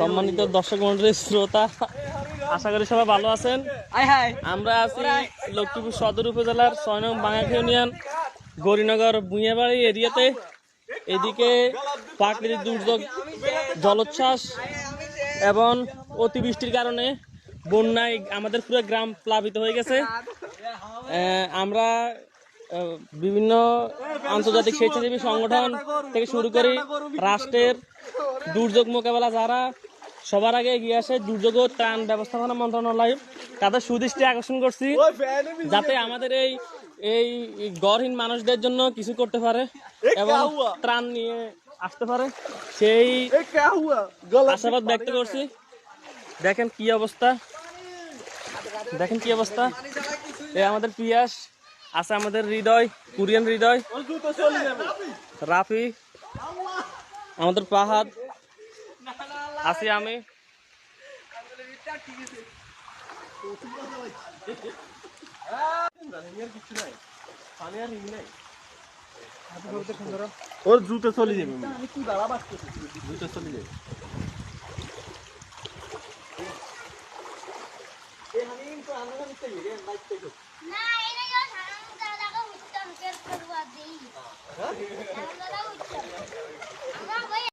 সম্মানিত দর্শক মন্ডলীর শ্রোতা আশা করি সবাই ভালো আছেন? আমরা আছি লক্ষ্মীপুর সদর উপজেলার ছয় নং বাঙালি ইউনিয়ন গৌরীনগর বুঁয়াবাড়ি এরিয়াতে। এদিকে প্রাকৃতিক দুর্যোগ জলোচ্ছ্বাস এবং অতিবৃষ্টির কারণে বন্যায় আমাদের পুরো গ্রাম প্লাবিত হয়ে গেছে। আমরা বিভিন্ন আন্তর্জাতিক স্বেচ্ছাসেবী সংগঠন থেকে শুরু করে রাষ্ট্রের দুর্যোগ মোকাবেলা যারা সবার আগে এগিয়ে আসে দুর্যোগ ত্রাণ ব্যবস্থাপনা মন্ত্রণালয়। তাদের সুদৃষ্টি আকর্ষণ করছি যাতে আমাদের এই এই গড়হীন মানুষদের জন্য কিছু করতে পারে এবং ত্রাণ নিয়ে আসতে পারে। সেই আশাবাদ ব্যক্ত করছি। দেখেন কি অবস্থা। দেখেন কি অবস্থা। এ আমাদের পিয়াস, আছে আমাদের হৃদয়, কুরিয়ান হৃদয়। রাফি, আমাদের পাহাদ আছি আমি। পানি আর নাই। ওর জুতো চলে যাবে। জুতো চলে যাবে। না